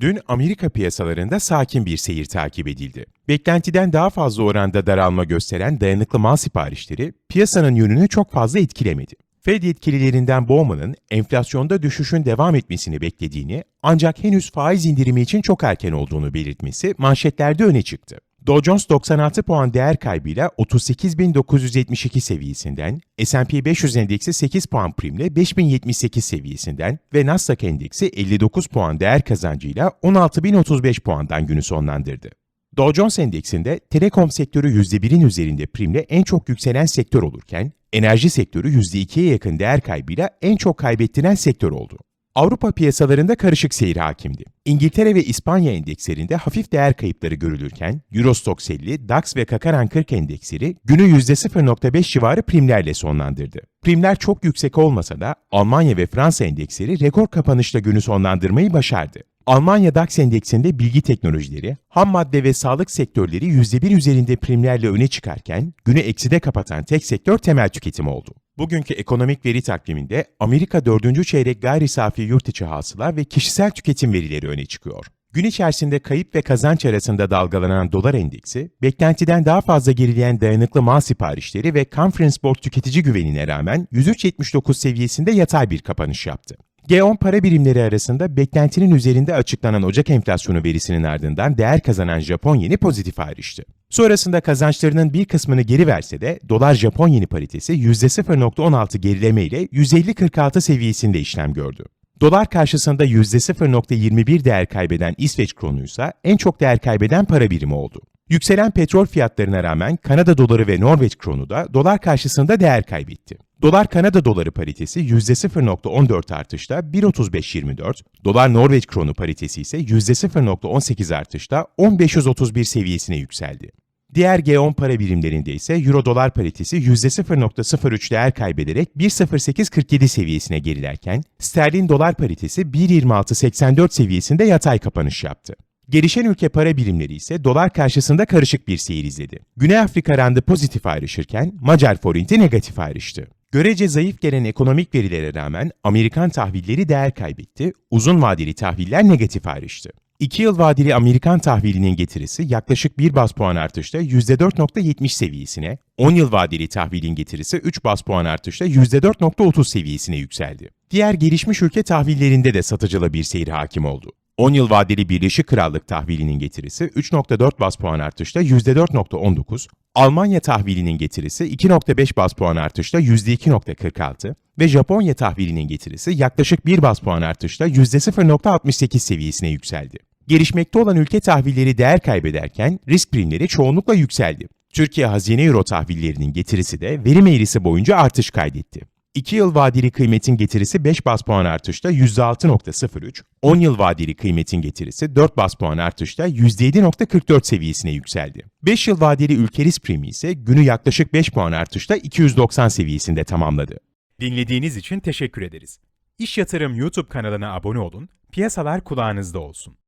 Dün Amerika piyasalarında sakin bir seyir takip edildi. Beklentiden daha fazla oranda daralma gösteren dayanıklı mal siparişleri piyasanın yönünü çok fazla etkilemedi. Fed yetkililerinden Bowman'ın enflasyonda düşüşün devam etmesini beklediğini ancak henüz faiz indirimi için çok erken olduğunu belirtmesi manşetlerde öne çıktı. Dow Jones 96 puan değer kaybıyla 38.972 seviyesinden, S&P 500 endeksi 8 puan primle 5078 seviyesinden ve Nasdaq endeksi 59 puan değer kazancıyla 16.035 puandan günü sonlandırdı. Dow Jones endeksinde telekom sektörü %1'in üzerinde primle en çok yükselen sektör olurken, enerji sektörü %2'ye yakın değer kaybıyla en çok kaybettiren sektör oldu. Avrupa piyasalarında karışık seyir hakimdi. İngiltere ve İspanya endekslerinde hafif değer kayıpları görülürken, Eurostoxx 50, DAX ve Kakaran 40 endeksleri günü %0.5 civarı primlerle sonlandırdı. Primler çok yüksek olmasa da Almanya ve Fransa endeksleri rekor kapanışla günü sonlandırmayı başardı. Almanya DAX endeksinde bilgi teknolojileri, ham madde ve sağlık sektörleri %1 üzerinde primlerle öne çıkarken, günü ekside kapatan tek sektör temel tüketim oldu. Bugünkü ekonomik veri takviminde Amerika 4. çeyrek gayri safi yurt içi hasıla ve kişisel tüketim verileri öne çıkıyor. Gün içerisinde kayıp ve kazanç arasında dalgalanan dolar endeksi, beklentiden daha fazla gerileyen dayanıklı mal siparişleri ve Conference Board tüketici güvenine rağmen 103.79 seviyesinde yatay bir kapanış yaptı. G10 para birimleri arasında beklentinin üzerinde açıklanan Ocak enflasyonu verisinin ardından değer kazanan Japon yeni pozitif ayrıştı. Sonrasında kazançlarının bir kısmını geri verse de dolar Japon yeni paritesi %0.16 gerileme ile 150.46 seviyesinde işlem gördü. Dolar karşısında %0.21 değer kaybeden İsveç kronu ise en çok değer kaybeden para birimi oldu. Yükselen petrol fiyatlarına rağmen Kanada doları ve Norveç kronu da dolar karşısında değer kaybetti. Dolar Kanada doları paritesi %0.14 artışla 1.3524, dolar Norveç kronu paritesi ise %0.18 artışla 10.531 seviyesine yükseldi. Diğer G10 para birimlerinde ise Euro dolar paritesi %0.03 değer kaybederek 1.0847 seviyesine gerilerken, sterlin dolar paritesi 1.2684 seviyesinde yatay kapanış yaptı. Gelişen ülke para birimleri ise dolar karşısında karışık bir seyir izledi. Güney Afrika randı pozitif ayrışırken Macar forinti negatif ayrıştı. Görece zayıf gelen ekonomik verilere rağmen Amerikan tahvilleri değer kaybetti, uzun vadeli tahviller negatif ayrıştı. 2 yıl vadeli Amerikan tahvilinin getirisi yaklaşık 1 bas puan artışla %4.70 seviyesine, 10 yıl vadeli tahvilin getirisi 3 bas puan artışla %4.30 seviyesine yükseldi. Diğer gelişmiş ülke tahvillerinde de satıcılı bir seyir hakim oldu. 10 yıl vadeli Birleşik Krallık tahvilinin getirisi 3.4 bas puan artışla %4.19, Almanya tahvilinin getirisi 2.5 bas puan artışla %2.46 ve Japonya tahvilinin getirisi yaklaşık 1 bas puan artışla %0.68 seviyesine yükseldi. Gelişmekte olan ülke tahvilleri değer kaybederken risk primleri çoğunlukla yükseldi. Türkiye Hazine Euro tahvillerinin getirisi de verim eğrisi boyunca artış kaydetti. 2 yıl vadeli kıymetin getirisi 5 bas puan artışla %6.03, 10 yıl vadeli kıymetin getirisi 4 bas puan artışla %7.44 seviyesine yükseldi. 5 yıl vadeli ülke risk primi ise günü yaklaşık 5 puan artışla 290 seviyesinde tamamladı. Dinlediğiniz için teşekkür ederiz. İş Yatırım YouTube kanalına abone olun, piyasalar kulağınızda olsun.